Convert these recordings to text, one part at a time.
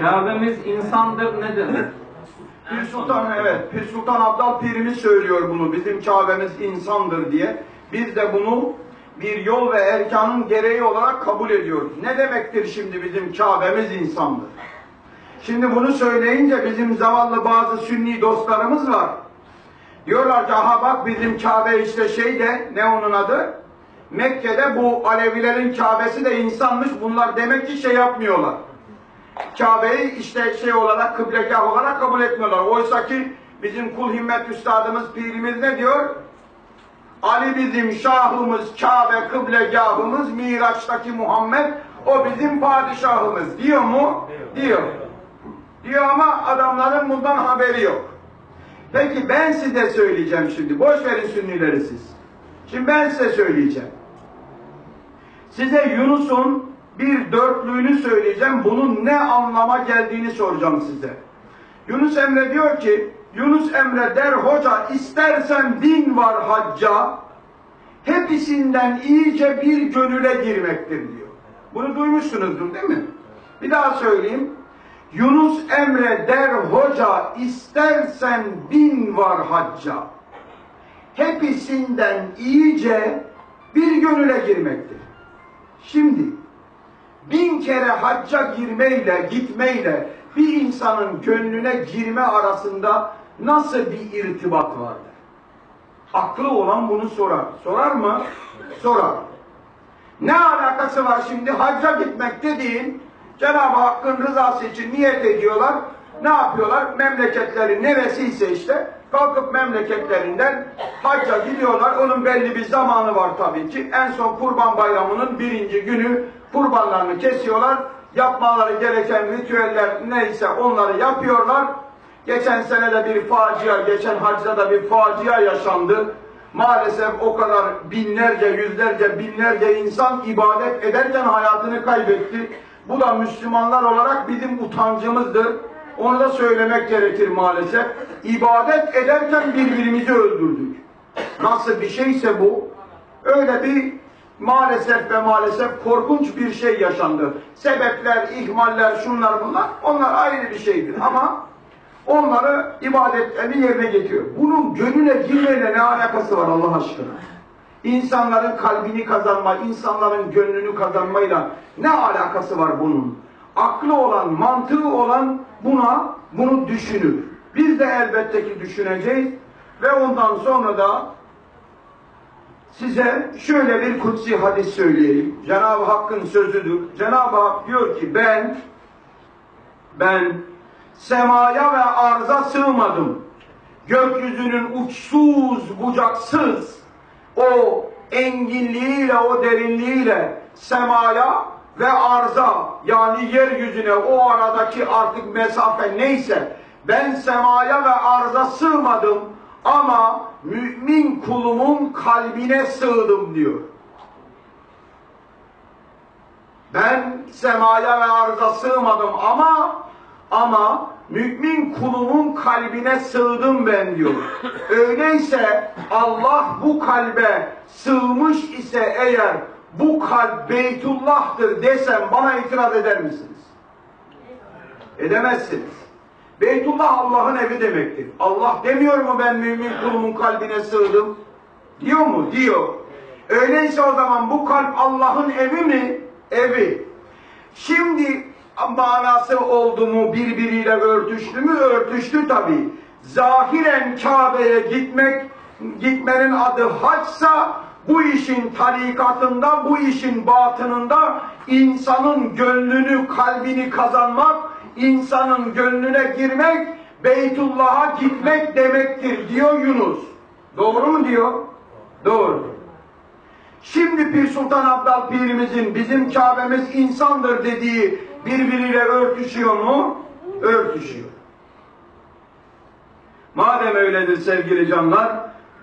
Kabe'miz insandır ne demek? Pir Sultan evet, Pir Sultan Abdal Pirimiz söylüyor bunu. Bizim Kabe'miz insandır diye. Biz de bunu bir yol ve erkanın gereği olarak kabul ediyoruz. Ne demektir şimdi bizim Kabe'miz insandır? Şimdi bunu söyleyince bizim zavallı bazı sünni dostlarımız var. Diyorlar ki aha bak bizim Kabe işte şey de ne onun adı? Mekke'de bu Alevilerin Kabe'si de insanmış. Bunlar demek ki şey yapmıyorlar. Kabe'yi işte şey olarak kıblegah olarak kabul etmiyorlar. Oysa ki bizim kul himmet üstadımız, pirimiz ne diyor? Ali bizim şahımız, Kabe kıblegahımız, Miraç'taki Muhammed o bizim padişahımız diyor mu? Diyor. Diyor ama adamların bundan haberi yok. Peki ben size söyleyeceğim şimdi. Boş verin sünnileri siz. Şimdi ben size söyleyeceğim. Size Yunus'un bir dörtlüğünü söyleyeceğim. Bunun ne anlama geldiğini soracağım size. Yunus Emre diyor ki, Yunus Emre der hoca istersen bin var hacca, hepsinden iyice bir gönüle girmektir diyor. Bunu duymuşsunuzdur değil mi? Bir daha söyleyeyim. Yunus Emre der hoca istersen bin var hacca, hepsinden iyice bir gönüle girmektir. Şimdi bin kere hacca girmeyle gitmeyle bir insanın gönlüne girme arasında nasıl bir irtibat vardır? Aklı olan bunu sorar. Sorar mı? Sorar. Ne alakası var şimdi hacca gitmek dediğin Cenab-ı Hakk'ın rızası için niyet ediyorlar. Ne yapıyorlar? Memleketleri neresiyse işte kalkıp memleketlerinden hacca gidiyorlar. Onun belli bir zamanı var tabii ki. En son kurban bayramının birinci günü kurbanlarını kesiyorlar. Yapmaları gereken ritüeller neyse onları yapıyorlar. Geçen sene de bir facia, geçen hacda da bir facia yaşandı. Maalesef o kadar binlerce, yüzlerce, binlerce insan ibadet ederken hayatını kaybetti. Bu da Müslümanlar olarak bizim utancımızdır. Onu da söylemek gerekir maalesef. İbadet ederken birbirimizi öldürdük. Nasıl bir şeyse bu, öyle bir maalesef ve maalesef korkunç bir şey yaşandı. Sebepler, ihmaller, şunlar bunlar, onlar ayrı bir şeydir ama onları ibadetlerini yerine getiriyor. Bunun gönüle girmeyle ne alakası var Allah aşkına? İnsanların kalbini kazanma, insanların gönlünü kazanmayla ne alakası var bunun? Aklı olan, mantığı olan buna, bunu düşünür. Biz de elbette ki düşüneceğiz ve ondan sonra da size şöyle bir kutsi hadis söyleyeyim. Cenab-ı Hakk'ın sözüdür. Cenab-ı Hak diyor ki ben ben semaya ve arza sığmadım. Gökyüzünün uçsuz bucaksız o enginliğiyle o derinliğiyle semaya ve arza yani yeryüzüne o aradaki artık mesafe neyse ben semaya ve arza sığmadım ama mümin kulumun kalbine sığdım diyor. Ben semaya ve arza sığmadım ama ama mümin kulumun kalbine sığdım ben diyor. Öyleyse Allah bu kalbe sığmış ise eğer bu kalp Beytullah'tır desem bana itiraz eder misiniz? Edemezsiniz. Beytullah Allah'ın evi demektir. Allah demiyor mu ben mümin kulumun kalbine sığdım? Diyor mu? Diyor. Öyleyse o zaman bu kalp Allah'ın evi mi? Evi. Şimdi manası oldu mu birbiriyle örtüştü mü? Örtüştü tabi. Zahiren Kabe'ye gitmek, gitmenin adı haçsa bu işin tarikatında, bu işin batınında insanın gönlünü, kalbini kazanmak, insanın gönlüne girmek, Beytullah'a gitmek demektir diyor Yunus. Doğru mu diyor? Doğru. Şimdi Pir Sultan Abdal Pirimizin bizim Kabe'miz insandır dediği birbiriyle örtüşüyor mu? Örtüşüyor. Madem öyledir sevgili canlar,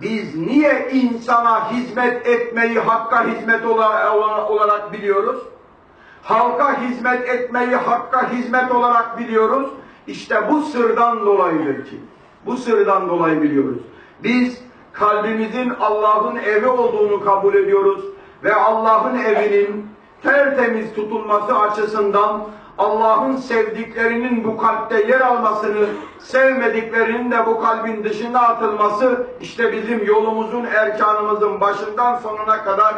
biz niye insana hizmet etmeyi hakka hizmet olarak biliyoruz? Halka hizmet etmeyi hakka hizmet olarak biliyoruz. İşte bu sırdan dolayıdır ki. Bu sırdan dolayı biliyoruz. Biz kalbimizin Allah'ın evi olduğunu kabul ediyoruz ve Allah'ın evinin tertemiz tutulması açısından Allah'ın sevdiklerinin bu kalpte yer almasını, sevmediklerinin de bu kalbin dışına atılması işte bizim yolumuzun, erkanımızın başından sonuna kadar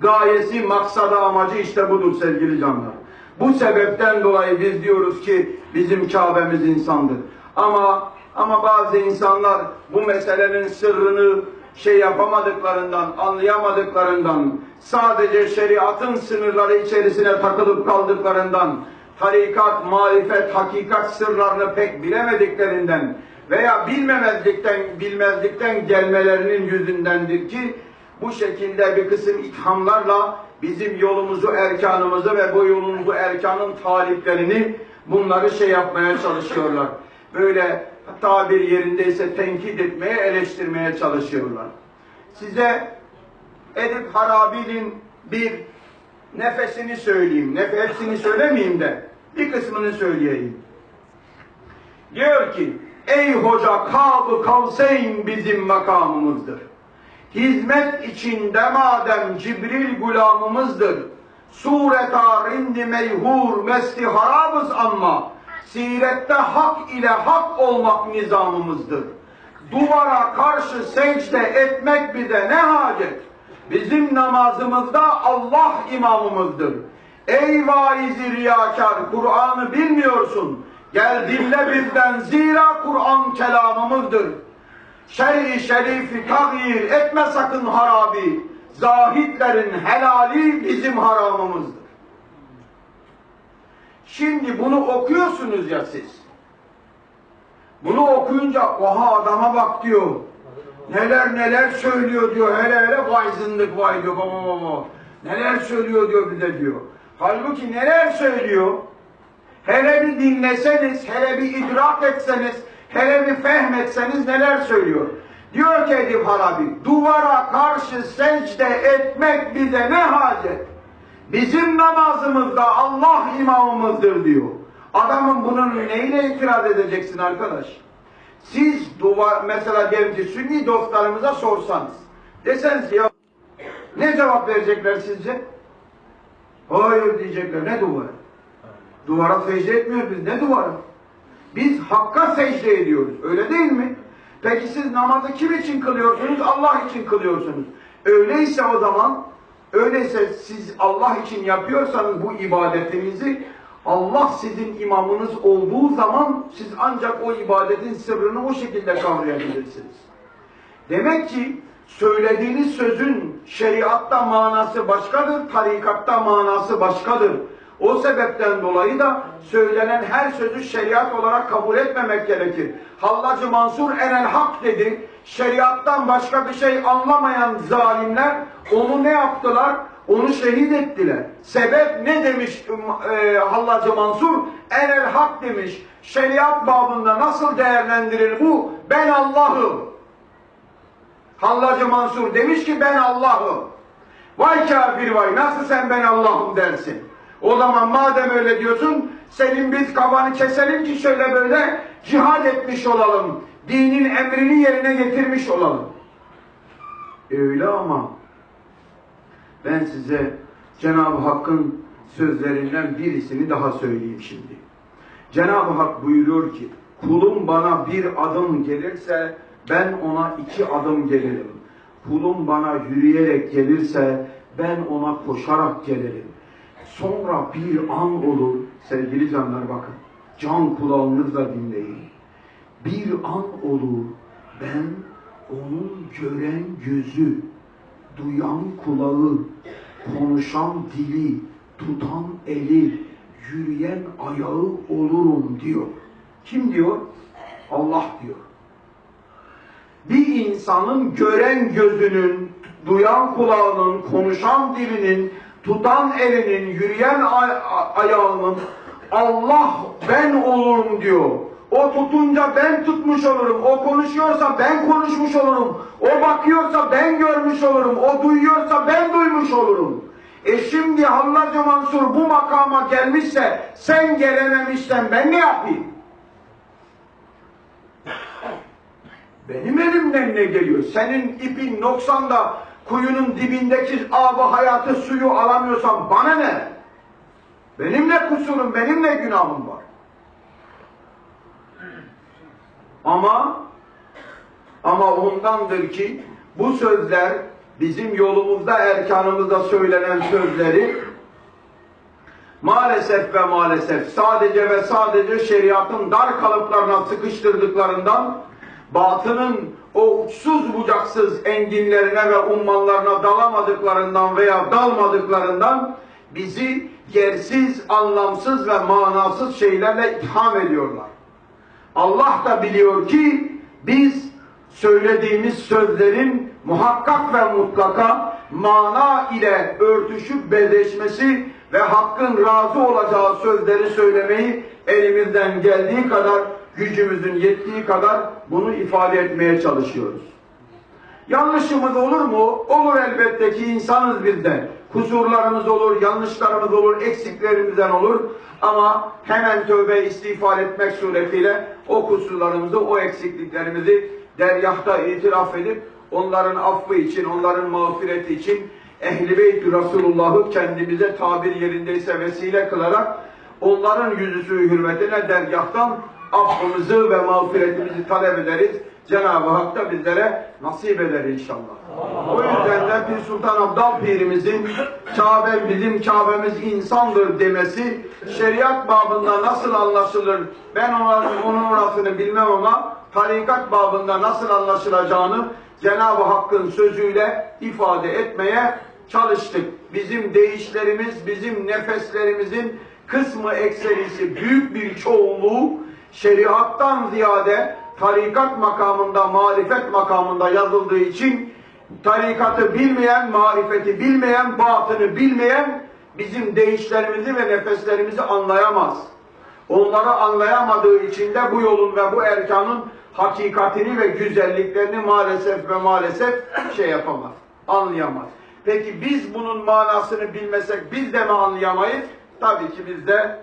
gayesi, maksadı, amacı işte budur sevgili canlar. Bu sebepten dolayı biz diyoruz ki bizim Kabe'miz insandır. Ama ama bazı insanlar bu meselenin sırrını şey yapamadıklarından, anlayamadıklarından, sadece şeriatın sınırları içerisine takılıp kaldıklarından, tarikat, marifet, hakikat sırlarını pek bilemediklerinden veya bilmemezlikten, bilmezlikten gelmelerinin yüzündendir ki bu şekilde bir kısım ithamlarla bizim yolumuzu, erkanımızı ve bu yolun bu erkanın taliplerini bunları şey yapmaya çalışıyorlar. Böyle tabir yerindeyse tenkit etmeye, eleştirmeye çalışıyorlar. Size Edip Harabi'nin bir nefesini söyleyeyim. Nef hepsini söylemeyeyim de bir kısmını söyleyeyim. Diyor ki, ey hoca Kab-ı Kavseyn bizim makamımızdır. Hizmet içinde madem Cibril gulamımızdır. Sureta rindi meyhur mesti harabız ama sirette hak ile hak olmak nizamımızdır. Duvara karşı secde etmek bize ne hacet? Bizim namazımızda Allah imamımızdır. Ey vaizi riyakar Kur'an'ı bilmiyorsun. Gel dinle bizden zira Kur'an kelamımızdır. Şer-i şerifi tağyir etme sakın harabi. Zahitlerin helali bizim haramımızdır. Şimdi bunu okuyorsunuz ya siz. Bunu okuyunca oha adama bak diyor. Neler neler söylüyor diyor. Hele hele vay vay diyor. Baba baba. Neler söylüyor diyor bize diyor. Halbuki neler söylüyor? Hele bir dinleseniz, hele bir idrak etseniz, hele bir fehmetseniz neler söylüyor? Diyor ki Edip Harabi, duvara karşı secde etmek bize ne hacet? Bizim namazımızda Allah imamımızdır diyor. Adamın bunun neyle itiraz edeceksin arkadaş? Siz duvar, mesela diyelim ki sünni dostlarımıza sorsanız, deseniz ya ne cevap verecekler sizce? Hayır diyecekler, ne duvarı? Duvara secde etmiyoruz biz, ne duvarı? Biz Hakk'a secde ediyoruz, öyle değil mi? Peki siz namazı kim için kılıyorsunuz? Allah için kılıyorsunuz. Öyleyse o zaman, öyleyse siz Allah için yapıyorsanız bu ibadetinizi, Allah sizin imamınız olduğu zaman siz ancak o ibadetin sırrını o şekilde kavrayabilirsiniz. Demek ki söylediğiniz sözün şeriatta manası başkadır, tarikatta manası başkadır. O sebepten dolayı da söylenen her sözü şeriat olarak kabul etmemek gerekir. Hallacı Mansur enel hak dedi. Şeriattan başka bir şey anlamayan zalimler onu ne yaptılar? Onu şehit ettiler. Sebep ne demiş e, Hallacı Mansur? Enel hak demiş. Şeriat babında nasıl değerlendirir bu? Ben Allah'ım. Hallacı Mansur demiş ki ben Allah'ım. Vay kafir vay nasıl sen ben Allah'ım dersin. O zaman madem öyle diyorsun senin biz kafanı keselim ki şöyle böyle cihad etmiş olalım. Dinin emrini yerine getirmiş olalım. Öyle ama ben size Cenab-ı Hakk'ın sözlerinden birisini daha söyleyeyim şimdi. Cenab-ı Hak buyuruyor ki kulum bana bir adım gelirse ben ona iki adım gelirim. Kulum bana yürüyerek gelirse ben ona koşarak gelirim. Sonra bir an olur sevgili canlar bakın. Can kulağınızla dinleyin. Bir an olur ben onun gören gözü, duyan kulağı, konuşan dili, tutan eli, yürüyen ayağı olurum diyor. Kim diyor? Allah diyor. Bir insanın gören gözünün, duyan kulağının, konuşan dilinin, tutan elinin, yürüyen ay- ayağının Allah ben olurum diyor. O tutunca ben tutmuş olurum. O konuşuyorsa ben konuşmuş olurum. O bakıyorsa ben görmüş olurum. O duyuyorsa ben duymuş olurum. E şimdi Hallacı Mansur bu makama gelmişse sen gelememişsen ben ne yapayım? Benim elimden ne geliyor? Senin ipin noksan da kuyunun dibindeki abı hayatı suyu alamıyorsan bana ne? Benim ne kusurum, benim ne günahım var. Ama ama ondandır ki bu sözler bizim yolumuzda, erkanımızda söylenen sözleri maalesef ve maalesef sadece ve sadece şeriatın dar kalıplarına sıkıştırdıklarından batının o uçsuz bucaksız enginlerine ve ummanlarına dalamadıklarından veya dalmadıklarından bizi yersiz, anlamsız ve manasız şeylerle itham ediyorlar. Allah da biliyor ki biz söylediğimiz sözlerin muhakkak ve mutlaka mana ile örtüşüp bedeşmesi ve hakkın razı olacağı sözleri söylemeyi elimizden geldiği kadar, gücümüzün yettiği kadar bunu ifade etmeye çalışıyoruz. Yanlışımız olur mu? Olur elbette ki insanız biz de. Kusurlarımız olur, yanlışlarımız olur, eksiklerimizden olur. Ama hemen tövbe istiğfar etmek suretiyle o kusurlarımızı, o eksikliklerimizi deryahta itiraf edip onların affı için, onların mağfireti için Ehl-i Beyt Resulullah'ı kendimize tabir yerindeyse vesile kılarak onların yüzüsü hürmetine dergahtan affımızı ve mağfiretimizi talep ederiz. Cenab-ı Hak da bizlere nasip eder inşallah. O yüzden de Pir Sultan Abdal Pirimizin Kabe bizim Kabe'miz insandır demesi şeriat babında nasıl anlaşılır ben onların onun orasını bilmem ama tarikat babında nasıl anlaşılacağını Cenab-ı Hakk'ın sözüyle ifade etmeye çalıştık. Bizim değişlerimiz, bizim nefeslerimizin kısmı ekserisi büyük bir çoğunluğu şeriattan ziyade tarikat makamında, marifet makamında yazıldığı için tarikatı bilmeyen, marifeti bilmeyen, batını bilmeyen bizim değişlerimizi ve nefeslerimizi anlayamaz. Onları anlayamadığı için de bu yolun ve bu erkanın hakikatini ve güzelliklerini maalesef ve maalesef şey yapamaz, anlayamaz. Peki biz bunun manasını bilmesek biz de mi anlayamayız? Tabii ki biz de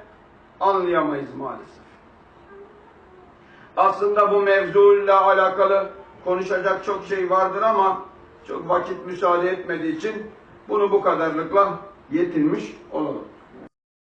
anlayamayız maalesef. Aslında bu mevzuyla alakalı konuşacak çok şey vardır ama çok vakit müsaade etmediği için bunu bu kadarlıkla yetinmiş olalım.